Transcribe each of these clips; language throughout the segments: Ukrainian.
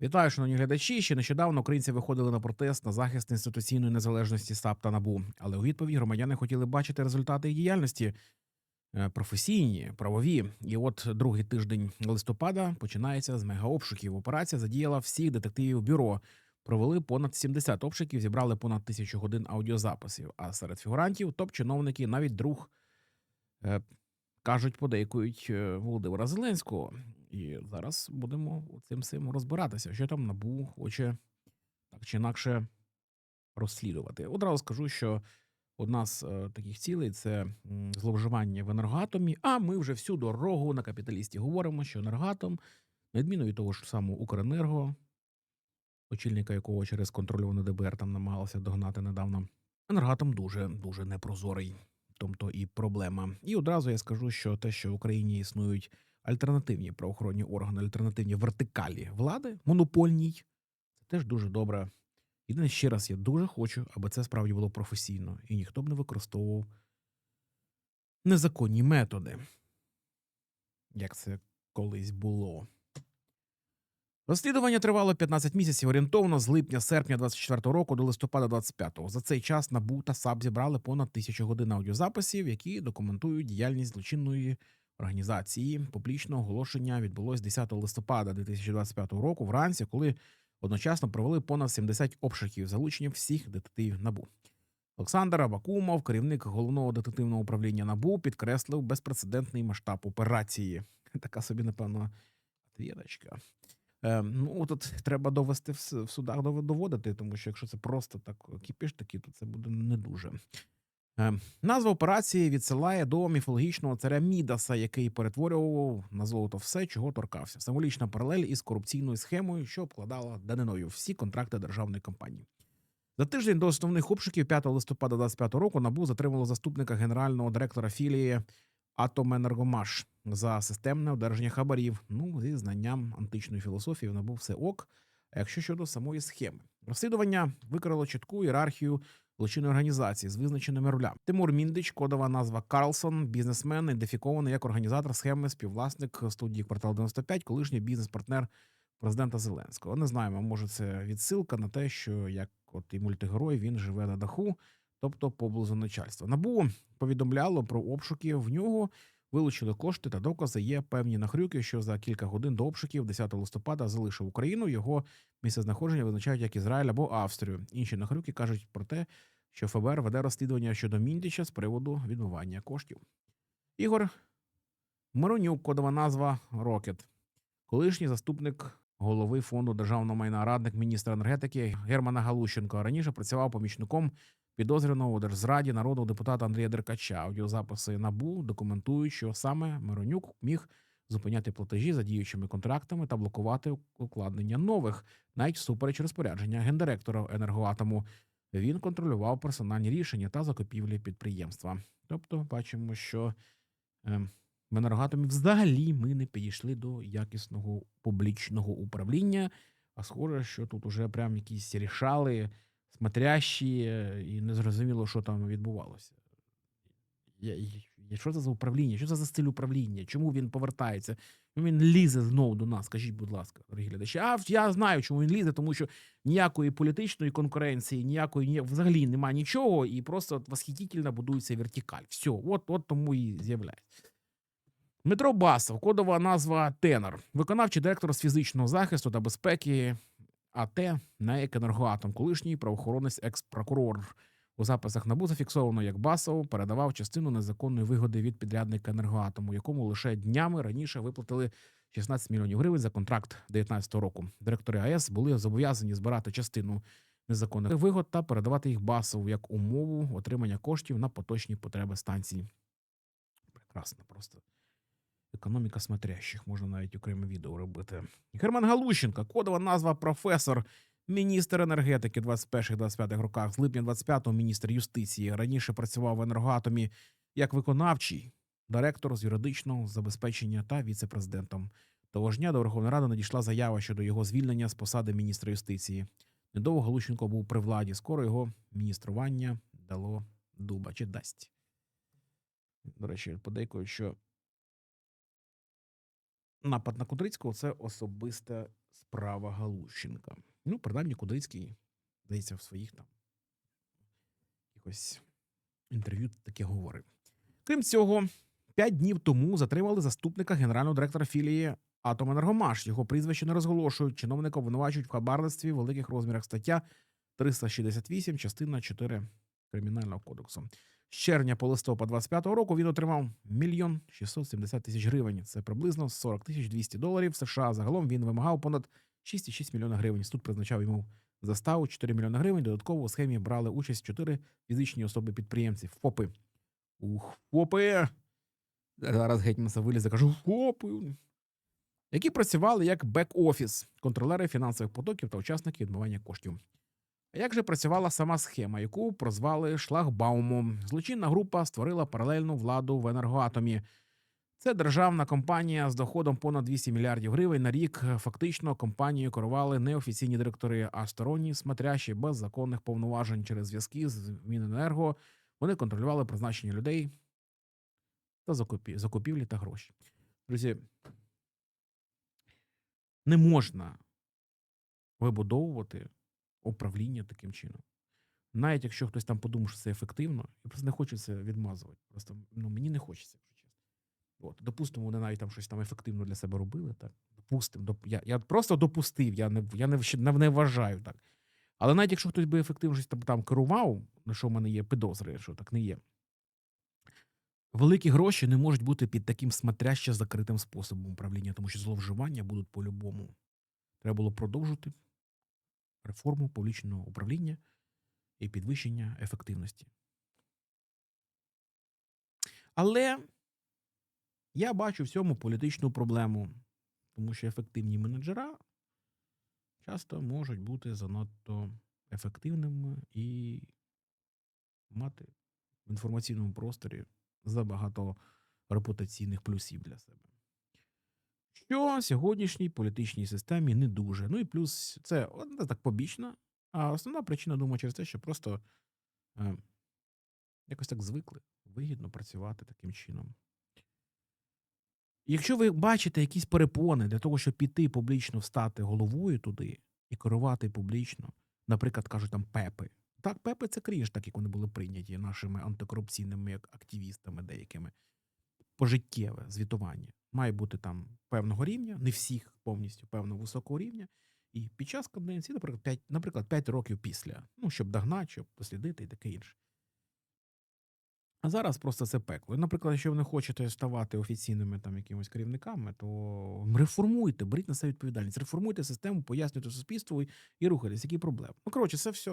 Вітаю, шановні глядачі. Ще нещодавно українці виходили на протест на захист інституційної незалежності САП та НАБУ. Але у відповідь громадяни хотіли бачити результати їх діяльності е, професійні, правові. І от другий тиждень листопада починається з мегаобшуків. Операція задіяла всіх детективів бюро. Провели понад 70 обшуків, зібрали понад тисячу годин аудіозаписів. А серед фігурантів топ-чиновники, навіть друг е, кажуть, подейкують е, Володимира Зеленського. І зараз будемо цим всім розбиратися, що там набу хоче так чи інакше розслідувати. Одразу скажу, що одна з е, таких цілей це зловживання в енергоатомі. А ми вже всю дорогу на капіталісті говоримо, що енергоатом, на відміну від того ж самого Укренерго, очільника якого через контрольоване ДБР там намагалися догнати недавно. Енергоатом дуже дуже непрозорий. Тобто і проблема. І одразу я скажу, що те, що в Україні існують альтернативні правоохоронні органи, альтернативні вертикалі влади, монопольній, це теж дуже добре. Єдине, ще раз, я дуже хочу, аби це справді було професійно, і ніхто б не використовував незаконні методи, як це колись було. Розслідування тривало 15 місяців орієнтовно з липня-серпня 24 року до листопада 25-го. За цей час НАБУ та САП зібрали понад тисячу годин аудіозаписів, які документують діяльність злочинної організації. Публічне оголошення відбулось 10 листопада 2025 року, вранці, коли одночасно провели понад 70 обшуків залучення всіх детективів НАБУ. Олександр Абакумов, керівник головного детективного управління НАБУ, підкреслив безпрецедентний масштаб операції. Така собі, напевно, отвідочка. Е, ну, тут треба довести в, судах дов- доводити, тому що якщо це просто так кіпіш такий, то це буде не дуже. Е, назва операції відсилає до міфологічного царя Мідаса, який перетворював на золото все, чого торкався. Символічна паралель із корупційною схемою, що обкладала даниною всі контракти державної компанії. За тиждень до основних обшуків 5 листопада 25 року НАБУ затримало заступника генерального директора філії Атоменергомаш за системне одержання хабарів. Ну, зі знанням античної філософії в НАБУ все ок. А якщо щодо самої схеми, розслідування викрило чітку ієрархію злочинної організації з визначеними рулями. Тимур Міндич, кодова назва Карлсон, бізнесмен, ідентифікований як організатор схеми, співвласник студії Квартал 95, колишній бізнес-партнер президента Зеленського. Не знаємо, може це відсилка на те, що як от і мультигерой він живе на даху, тобто поблизу начальства. Набу повідомляло про обшуки в нього. Вилучили кошти та докази. Є певні нахрюки, що за кілька годин до обшуків 10 листопада залишив Україну. Його місце знаходження визначають як Ізраїль або Австрію. Інші нахрюки кажуть про те, що ФБР веде розслідування щодо Міндіча з приводу відмивання коштів. Ігор Миронюк, кодова назва Рокет, колишній заступник голови фонду державного майна, радник міністра енергетики Германа Галущенко. Раніше працював помічником підозрюваного у держзраді народного депутата Андрія Деркача. Аудіозаписи набу документують, що саме Миронюк міг зупиняти платежі за діючими контрактами та блокувати укладення нових, навіть всупереч розпорядження гендиректора енергоатому. Він контролював персональні рішення та закупівлі підприємства. Тобто, бачимо, що ем, в енергоатомі взагалі ми не підійшли до якісного публічного управління. А схоже, що тут уже прям якісь рішали, смотрящі, і незрозуміло, що там відбувалося. Я, я, що це за управління? Що це за стиль управління? Чому він повертається? Він лізе знову до нас? Скажіть, будь ласка, дорогі глядачі. А я знаю, чому він лізе, тому що ніякої політичної конкуренції, ніякої ні, взагалі немає нічого, і просто восхитительно будується вертикаль. Все, от, от тому і з'являється. Дмитро Басов, кодова назва Тенор, виконавчий директор з фізичного захисту та безпеки АТ на «Енергоатом», колишній правоохоронець екс-прокурор. У записах НАБУ зафіксовано, як Басов передавав частину незаконної вигоди від підрядника енергоатому, якому лише днями раніше виплатили 16 мільйонів гривень за контракт 2019 року. Директори АЕС були зобов'язані збирати частину незаконних вигод та передавати їх Басову як умову отримання коштів на поточні потреби станції. Прекрасно, просто економіка смотрящих. Можна навіть окреме відео робити. Герман Галущенко, кодова назва професор, міністр енергетики 21-25 роках. З липня 25-го міністр юстиції. Раніше працював в енергоатомі як виконавчий директор з юридичного забезпечення та віце-президентом. Того ж дня до Верховної Ради надійшла заява щодо його звільнення з посади міністра юстиції. Недовго Галущенко був при владі. Скоро його міністрування дало дуба чи дасть. До речі, подейкують, що напад на Кудрицького це особисте справа Галущенка. Ну, принаймні, Кудрицький, здається, в своїх там якось інтерв'ю таке говорив. Крім цього, п'ять днів тому затримали заступника генерального директора філії Атоменергомаш. Його прізвище не розголошують. Чиновника обвинувачують в хабарництві великих розмірах стаття 368, частина 4 Кримінального кодексу. З червня по листопад 25 року він отримав мільйон 670 тисяч гривень. Це приблизно 40 тисяч 200 доларів США. Загалом він вимагав понад 6,6 мільйона гривень. Суд призначав йому заставу 4 мільйони гривень. Додатково у схемі брали участь 4 фізичні особи-підприємці. ФОПи. Ух, ФОПи! Зараз гетьманса вилізе, кажу, ФОПи. Які працювали як бек-офіс, контролери фінансових потоків та учасники відмивання коштів. Як же працювала сама схема, яку прозвали шлагбаумом? Злочинна група створила паралельну владу в енергоатомі. Це державна компанія з доходом понад 200 мільярдів гривень на рік. Фактично компанією керували не офіційні директори, а сторонні смотрящі без законних повноважень через зв'язки з Міненерго. Вони контролювали призначення людей та закупівлі та гроші. Друзі, не можна вибудовувати управління таким чином. Навіть якщо хтось там подумав, що це ефективно, я просто не хочу це відмазувати. Просто ну, мені не хочеться, якщо чесно. От, допустимо, вони навіть там щось там ефективно для себе робили. Так? Допустимо, доп... я, я просто допустив, я не, я не, не вважаю так. Але навіть якщо хтось би ефективно щось там, там керував, на що в мене є підозри, що так не є. Великі гроші не можуть бути під таким смотряще закритим способом управління, тому що зловживання будуть по-любому. Треба було продовжити реформу публічного управління і підвищення ефективності. Але я бачу в цьому політичну проблему, тому що ефективні менеджера часто можуть бути занадто ефективними і мати в інформаційному просторі забагато репутаційних плюсів для себе. Що сьогоднішній політичній системі не дуже. Ну і плюс це так побічна, а основна причина, думаю, через те, що просто е, якось так звикли вигідно працювати таким чином. Якщо ви бачите якісь перепони для того, щоб піти публічно встати головою туди і керувати публічно, наприклад, кажуть там пепи. Так, пепи це крінж, так як вони були прийняті нашими антикорупційними активістами деякими. Пожиттєве звітування. Має бути там певного рівня, не всіх повністю певного високого рівня. І під час каденції, наприклад, 5, наприклад, 5 років після, ну, щоб догнати, щоб дослідити і таке інше. А зараз просто це пекло. Наприклад, якщо ви не хочете ставати офіційними там якимось керівниками, то реформуйте, беріть на себе відповідальність, реформуйте систему, пояснюйте суспільству і, і рухайтесь. Які проблеми? Ну, коротше, це все.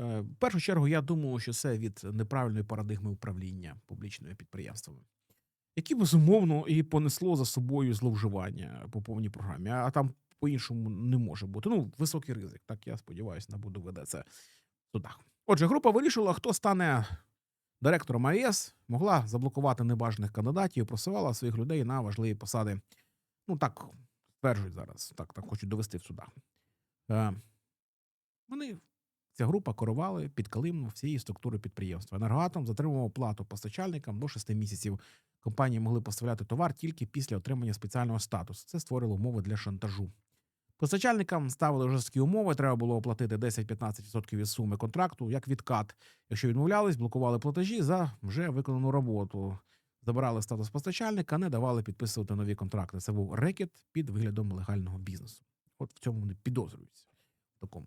е, В першу чергу, я думаю, що це від неправильної парадигми управління публічними підприємствами, які безумовно і понесло за собою зловживання по повній програмі, а там по-іншому не може бути. Ну, високий ризик. Так я сподіваюся, НАБУ веде це в судах. Отже, група вирішила, хто стане директором АЕС, могла заблокувати небажаних кандидатів, і просувала своїх людей на важливі посади. Ну так стверджують зараз, так, так хочуть довести в судах. Е, вони, ця група керували підкалимно всієї структури підприємства. Енергоатом затримував плату постачальникам до 6 місяців. Компанії могли поставляти товар тільки після отримання спеціального статусу. Це створило умови для шантажу. Постачальникам ставили жорсткі умови. Треба було оплатити 10-15% від суми контракту як відкат. Якщо відмовлялись, блокували платежі за вже виконану роботу. Забирали статус постачальника, не давали підписувати нові контракти. Це був рекет під виглядом легального бізнесу. От в цьому вони підозрюються. В такому.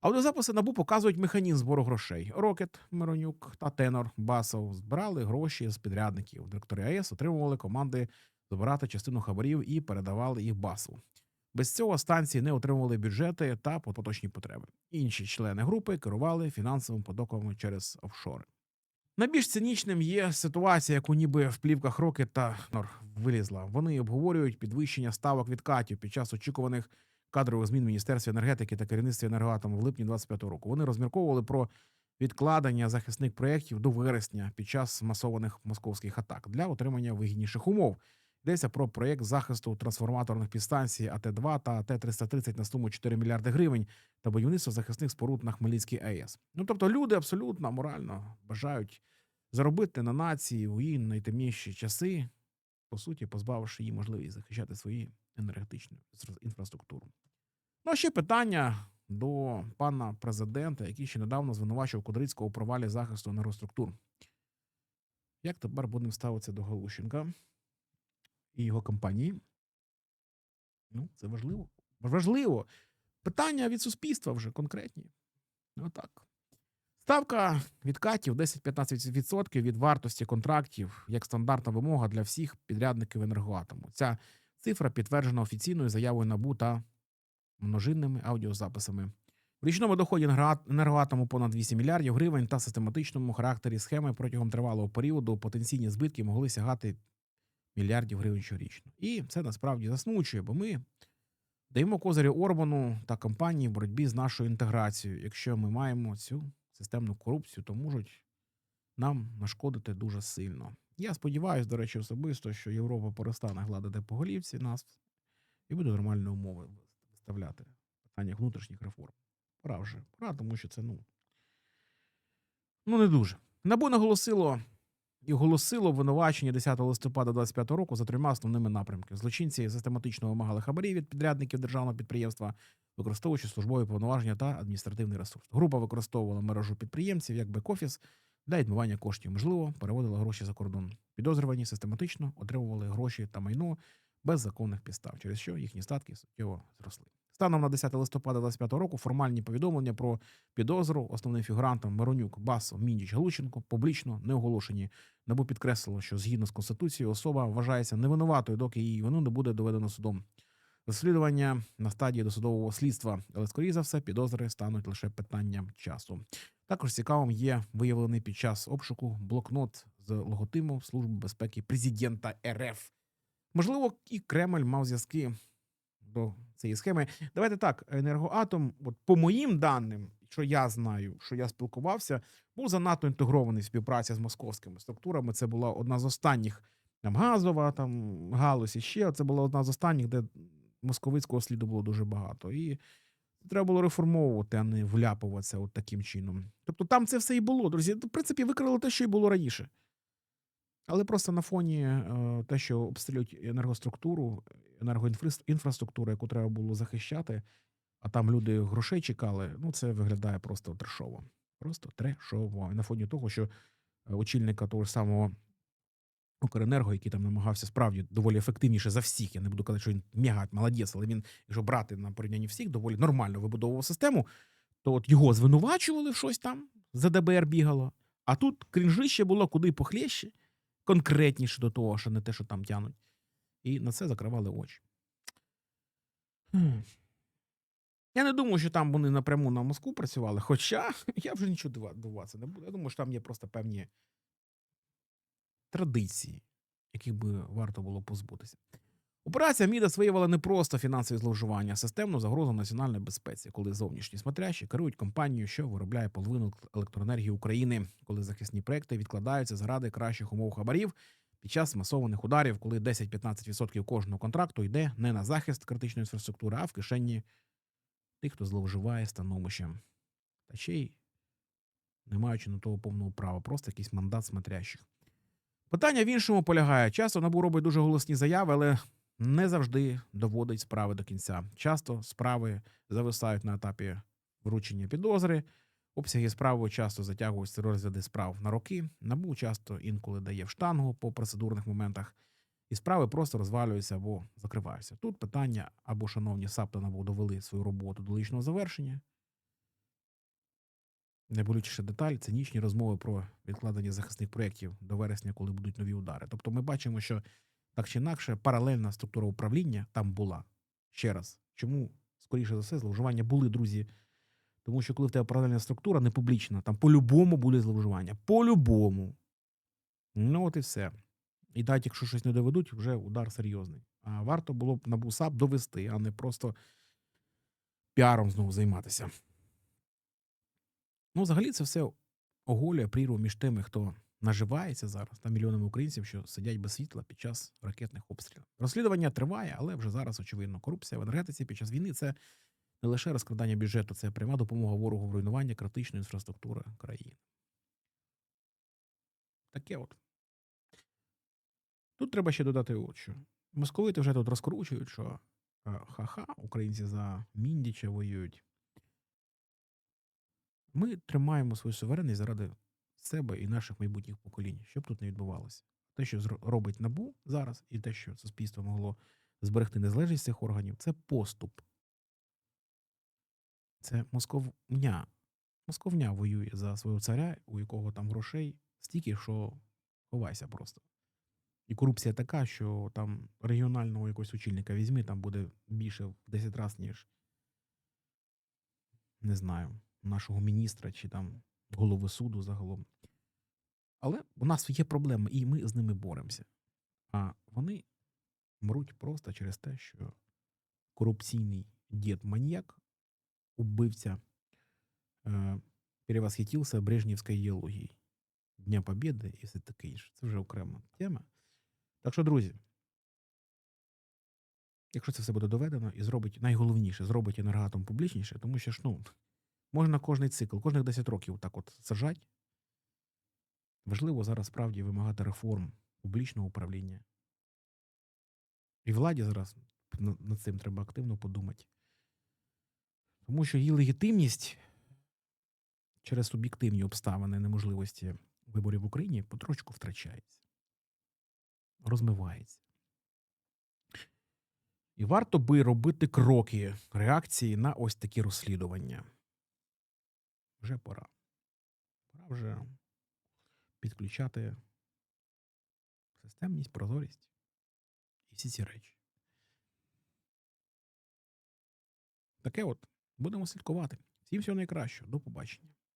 Аудіозаписи набу показують механізм збору грошей. Рокет, Миронюк та Тенор Басов збирали гроші з підрядників. Директори АЕС отримували команди забирати частину хабарів і передавали їх басу. Без цього станції не отримували бюджети та поточні потреби. Інші члени групи керували фінансовими потоками через офшори. Найбільш цинічним є ситуація, яку ніби в плівках роки та Нор вилізла. Вони обговорюють підвищення ставок відкатів під час очікуваних кадрових змін в Міністерстві енергетики та керівництві енергоатому в липні 25 року. Вони розмірковували про відкладення захисних проєктів до вересня під час масованих московських атак для отримання вигідніших умов. Йдеться про проєкт захисту трансформаторних підстанцій АТ-2 та АТ-330 на суму 4 мільярди гривень та будівництво захисних споруд на Хмельницькій АЕС. Ну тобто люди абсолютно морально бажають заробити на нації у її найтемніші часи, по суті, позбавивши її можливість захищати свої енергетичну інфраструктуру. Ну, а ще питання до пана президента, який ще недавно звинувачував Кудрицького у провалі захисту енергоструктур. Як тепер будемо ставитися до Галущенка і його компанії? Ну, це важливо. Важливо. Питання від суспільства вже конкретні. Отак. Ставка відкатів 10-15% від вартості контрактів як стандартна вимога для всіх підрядників енергоатому. Ця цифра підтверджена офіційною заявою НАБУ та множинними аудіозаписами. В річному доході «Енергоат- енергоатому понад 8 мільярдів гривень та систематичному характері схеми протягом тривалого періоду потенційні збитки могли сягати мільярдів гривень щорічно. І це насправді засмучує, бо ми даємо козирі Орбану та компанії в боротьбі з нашою інтеграцією. Якщо ми маємо цю системну корупцію, то можуть нам нашкодити дуже сильно. Я сподіваюся, до речі, особисто, що Європа перестане гладити по голівці нас і буде нормальні умови виставляти в питаннях внутрішніх реформ. Пора вже. Пора, тому що це ну. Ну, не дуже. НАБУ наголосило і оголосило обвинувачення 10 листопада 2025 року за трьома основними напрямками. Злочинці систематично вимагали хабарів від підрядників державного підприємства, використовуючи службові повноваження та адміністративний ресурс. Група використовувала мережу підприємців як бек-офіс для відмивання коштів. Можливо, переводила гроші за кордон. Підозрювані систематично отримували гроші та майно без законних підстав, через що їхні статки суттєво зросли. Станом на 10 листопада 2025 року формальні повідомлення про підозру основним фігурантам Миронюк, Басо, Міндіч, Галученко публічно не оголошені. НАБУ підкреслило, що згідно з конституцією особа вважається невинуватою, доки її вину не буде доведено судом. Розслідування на стадії досудового слідства, але скоріше за все підозри стануть лише питанням часу. Також цікавим є виявлений під час обшуку блокнот з логотипом Служби безпеки президента РФ. Можливо, і Кремль мав зв'язки до цієї схеми. Давайте так, енергоатом, от по моїм даним, що я знаю, що я спілкувався, був занадто інтегрований в співпраці з московськими структурами. Це була одна з останніх там газова, там галузь і ще. Це була одна з останніх, де московицького сліду було дуже багато. І треба було реформовувати, а не вляпуватися от таким чином. Тобто там це все і було, друзі. В принципі, викрили те, що і було раніше. Але просто на фоні е, те, що обстрілюють енергоструктуру, енергоінфраструктуру, яку треба було захищати, а там люди грошей чекали, ну це виглядає просто трешово. Просто трешово. І на фоні того, що е, очільника того ж самого Укренерго, який там намагався справді доволі ефективніше за всіх. Я не буду казати, що він мега молодець, але він, якщо брати на порівнянні всіх, доволі нормально вибудовував систему, то от його звинувачували в щось там, за ДБР бігало. А тут крінжище було куди похлеще, конкретніше до того, що не те, що там тянуть. І на це закривали очі. Я не думаю, що там вони напряму на Москву працювали, хоча я вже нічого дивуватися не буду. Я думаю, що там є просто певні традиції, яких би варто було позбутися. Операція Мідас виявила не просто фінансові зловживання, а системну загрозу національної безпеці, коли зовнішні смотрящі керують компанією, що виробляє половину електроенергії України, коли захисні проекти відкладаються заради кращих умов хабарів під час масованих ударів, коли 10-15% кожного контракту йде не на захист критичної інфраструктури, а в кишені тих, хто зловживає становищем. Та ще й не маючи на того повного права, просто якийсь мандат смотрящих. Питання в іншому полягає. Часто НАБУ робить дуже голосні заяви, але не завжди доводить справи до кінця. Часто справи зависають на етапі вручення підозри. Обсяги справи часто затягуються розгляди справ на роки. НАБУ часто інколи дає в штангу по процедурних моментах, і справи просто розвалюються або закриваються. Тут питання або шановні САП та НАБУ довели свою роботу до логічного завершення. Найболючіша деталь цинічні розмови про відкладення захисних проєктів до вересня, коли будуть нові удари. Тобто ми бачимо, що так чи інакше паралельна структура управління там була. Ще раз, чому, скоріше за все, зловживання були, друзі. Тому що коли в тебе паралельна структура не публічна, там по-любому були зловживання. По-любому. Ну, от і все. І навіть якщо щось не доведуть, вже удар серйозний. А варто було б на БУСАП довести, а не просто піаром знову займатися. Ну, взагалі, це все оголює прірву між тими, хто наживається зараз та мільйонами українців, що сидять без світла під час ракетних обстрілів. Розслідування триває, але вже зараз очевидно. Корупція в енергетиці під час війни це не лише розкрадання бюджету, це пряма допомога ворогу в руйнуванні критичної інфраструктури країни. Таке от. Тут треба ще додати от що. Московити вже тут розкручують, що е, ха-ха, українці за Міндіча воюють. Ми тримаємо свою суверенність заради себе і наших майбутніх поколінь, щоб тут не відбувалося. Те, що робить НАБУ зараз, і те, що суспільство могло зберегти незалежність цих органів, це поступ. Це московня. Московня воює за свого царя, у якого там грошей стільки, що ховайся просто. І корупція така, що там регіонального якогось очільника візьми, там буде більше в 10 разів, ніж не знаю, нашого міністра чи там голови суду загалом. Але у нас є проблеми, і ми з ними боремося. А вони мруть просто через те, що корупційний дід маньяк, убивця, е, перевосхитився Брежнівською ідеологією. Дня Побєди і все таке інше. Це вже окрема тема. Так що, друзі, якщо це все буде доведено і зробить найголовніше, зробить енергоатом публічніше, тому що ж, ну, можна кожний цикл, кожних 10 років так от сажать. Важливо зараз справді вимагати реформ публічного управління. І владі зараз над цим треба активно подумати. Тому що її легітимність через суб'єктивні обставини неможливості виборів в Україні потрошку втрачається, розмивається. І варто би робити кроки реакції на ось такі розслідування. Вже пора. Пора вже підключати системність, прозорість і всі ці речі. Таке от будемо слідкувати. Всім всього найкращого. До побачення.